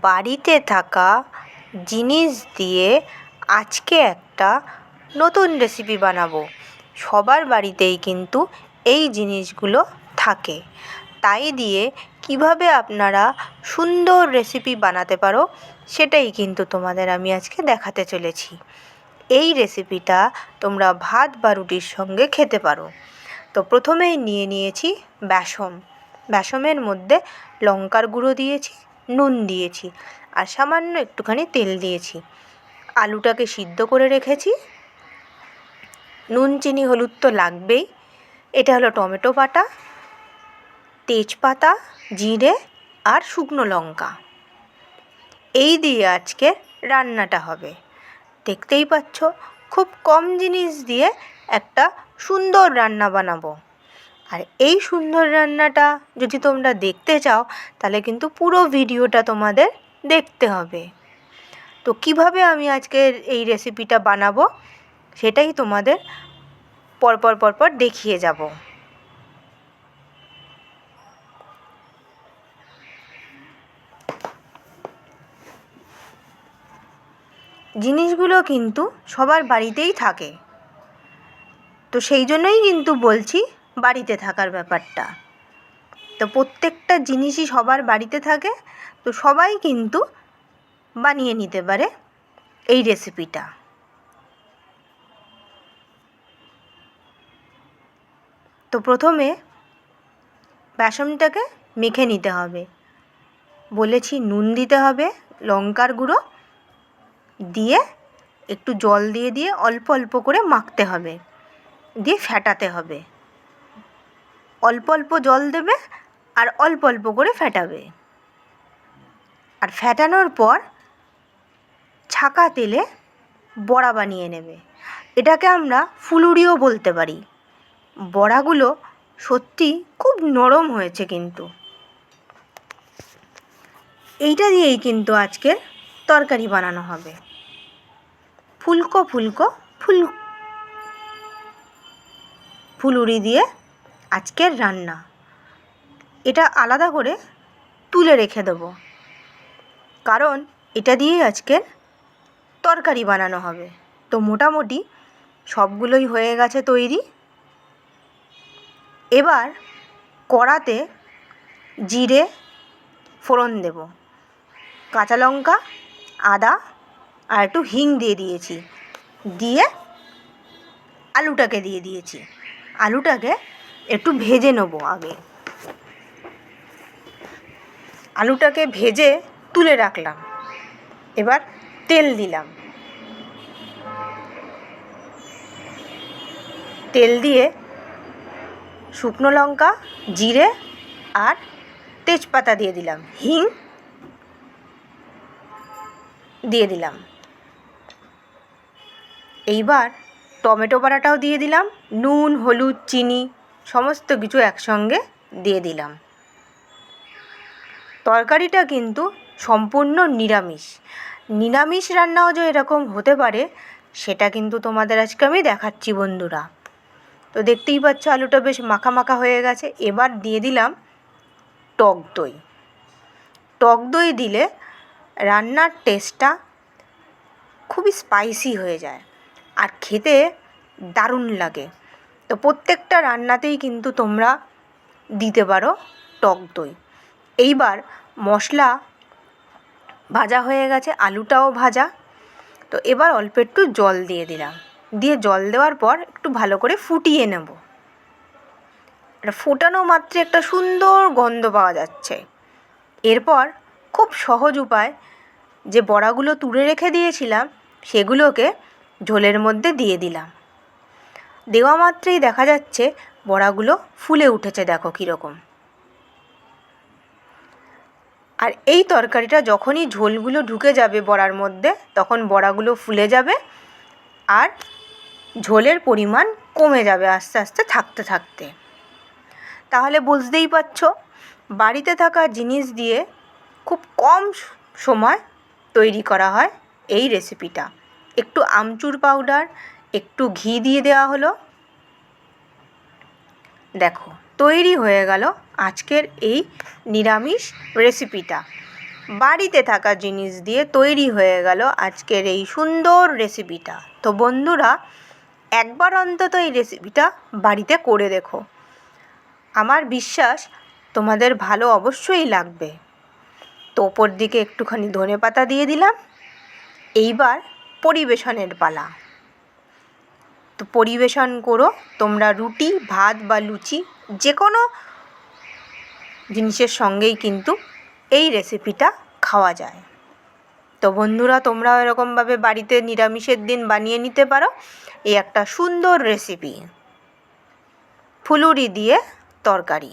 বাড়িতে থাকা জিনিস দিয়ে আজকে একটা নতুন রেসিপি বানাবো। সবার বাড়িতেই কিন্তু এই জিনিসগুলো থাকে। তাই দিয়ে কীভাবে আপনারা সুন্দর রেসিপি বানাতে পারো, সেটাই কিন্তু তোমাদের আমি আজকে দেখাতে চলেছি। এই রেসিপিটা তোমরা ভাত বা রুটির সঙ্গে খেতে পারো। তো প্রথমেই নিয়ে নিয়েছি বেসন। বেসনের মধ্যে লঙ্কার গুঁড়ো দিয়েছি নুন দিয়েছি আর সামান্য একটুখানি তেল দিয়েছি। আলুটাকে সিদ্ধ করে রেখেছি। নুন, চিনি, হলুদ তো লাগবেই। এটা হলো টমেটো বাটা, তেজপাতা, জিরে আর শুকনো লঙ্কা। এই দিয়ে আজকে রান্নাটা হবে। দেখতেই পাচ্ছ, খুব কম জিনিস দিয়ে একটা সুন্দর রান্না বানাবো। আর এই সুন্দর রান্নাটা যদি তোমরা দেখতে চাও, তাহলে কিন্তু পুরো ভিডিওটা তোমাদের দেখতে হবে। তো কীভাবে আমি আজকের এই রেসিপিটা বানাবো, সেটাই তোমাদের পরপর পরপর দেখিয়ে যাব। জিনিসগুলো কিন্তু সবার বাড়িতেই থাকে। তো সেই জন্যই কিন্তু বলছি বাড়িতে থাকার ব্যাপারটা। তো প্রত্যেকটা জিনিসই সবার বাড়িতে থাকে, তো সবাই কিন্তু বানিয়ে নিতে পারে এই রেসিপিটা তো প্রথমে বেসনটাকে মেখে নিতে হবে। বলেছি নুন দিতে হবে, লঙ্কার গুঁড়ো দিয়ে একটু জল দিয়ে দিয়ে অল্প অল্প করে মাখতে হবে, দিয়ে ফ্যাটাতে হবে। অল্প অল্প জল দেবে আর অল্প অল্প করে ফেটাবে। আর ফেটানোর পর ছাকা তেলে বড়া বানিয়ে নেবে। এটাকে আমরা ফুলুরিও বলতে পারি। বড়াগুলো সত্যি খুব নরম হয়েছে কিন্তু। এইটা দিয়েই কিন্তু আজকের তরকারি বানানো হবে। ফুলকো ফুলকো ফুল ফুলুরি দিয়ে আজকের রান্না। এটা আলাদা করে তুলে রেখে দেবো। কারণ এটা দিয়েই আজকের তরকারি বানানো হবে। তো মোটামুটি সবগুলোই হয়ে গেছে তৈরি। এবার কড়াতে জিরে ফোড়ন দেব। কাঁচা লঙ্কা, আদা আর একটু হিং দিয়ে দিয়েছি। দিয়ে আলুটাকে দিয়ে দিয়েছি। আলুটাকে একটু ভেজে নেব আগে। আলুটাকে ভেজে তুলে রাখলাম। এবার তেল দিলাম। তেল দিয়ে শুকনো লঙ্কা, জিরে আর তেজপাতা দিয়ে দিলাম। হিং দিয়ে দিলাম। এইবার টমেটো বাটাটাও দিয়ে দিলাম, নুন, হলুদ, চিনি সমস্ত কিছু একসঙ্গে দিয়ে দিলাম। তরকারিটা কিন্তু সম্পূর্ণ নিরামিষ। নিরামিষ রান্নাও যে এরকম হতে পারে, সেটা কিন্তু তোমাদের আজকে আমি দেখাচ্ছি বন্ধুরা। তো দেখতেই পাচ্ছ আলুটা বেশ মাখা মাখা হয়ে গেছে। এবার দিয়ে দিলাম টক দই। টক দই দিলে রান্নার টেস্টটা খুবই স্পাইসি হয়ে যায়। আর খেতে দারুণ লাগে। তো প্রত্যেকটা রান্নাতেই কিন্তু তোমরা দিতে পারো টক দই। এইবার মশলা ভাজা হয়ে গেছে, আলুটাও ভাজা। তো এবার অল্প একটু জল দিয়ে দিলাম। দিয়ে জল দেওয়ার পর একটু ভালো করে ফুটিয়ে নেব। এটা ফোটানো মাত্রে একটা সুন্দর গন্ধ পাওয়া যাচ্ছে। এরপর খুব সহজ উপায়, যে বড়াগুলো তুলে রেখে দিয়েছিলাম, সেগুলোকে ঝোলের মধ্যে দিয়ে দিলাম। দেওয়া মাত্রেই দেখা যাচ্ছে বড়াগুলো ফুলে উঠেছে, দেখো কীরকম। আর এই তরকারিটা যখনই ঝোলগুলো ঢুকে যাবে বড়ার মধ্যে, তখন বড়াগুলো ফুলে যাবে আর ঝোলের পরিমাণ কমে যাবে আস্তে আস্তে থাকতে থাকতে। তাহলে বুঝতেই পারছ, বাড়িতে থাকা জিনিস দিয়ে খুব কম সময় তৈরি করা হয় এই রেসিপিটা একটু আমচুর পাউডার একটু ঘি দিয়ে দেওয়া হলো। দেখো, তৈরি হয়ে গেল আজকের এই নিরামিষ রেসিপিটা। বাড়িতে থাকা জিনিস দিয়ে তৈরি হয়ে গেল আজকের এই সুন্দর রেসিপিটা। তো বন্ধুরা, একবার অন্তত এই রেসিপিটা বাড়িতে করে দেখো। আমার বিশ্বাস তোমাদের ভালো অবশ্যই লাগবে। তো ওপর দিকে একটুখানি ধনে পাতা দিয়ে দিলাম। এইবার পরিবেশনের পালা। পরিবেশন করো। তোমরা রুটি, ভাত বা লুচি যে কোনো জিনিসের সঙ্গেই কিন্তু এই রেসিপিটা খাওয়া যায়। তো বন্ধুরা তোমরাও এরকমভাবে বাড়িতে নিরামিষের দিন বানিয়ে নিতে পারো। এই একটা সুন্দর রেসিপি ফুলুরি দিয়ে তরকারি।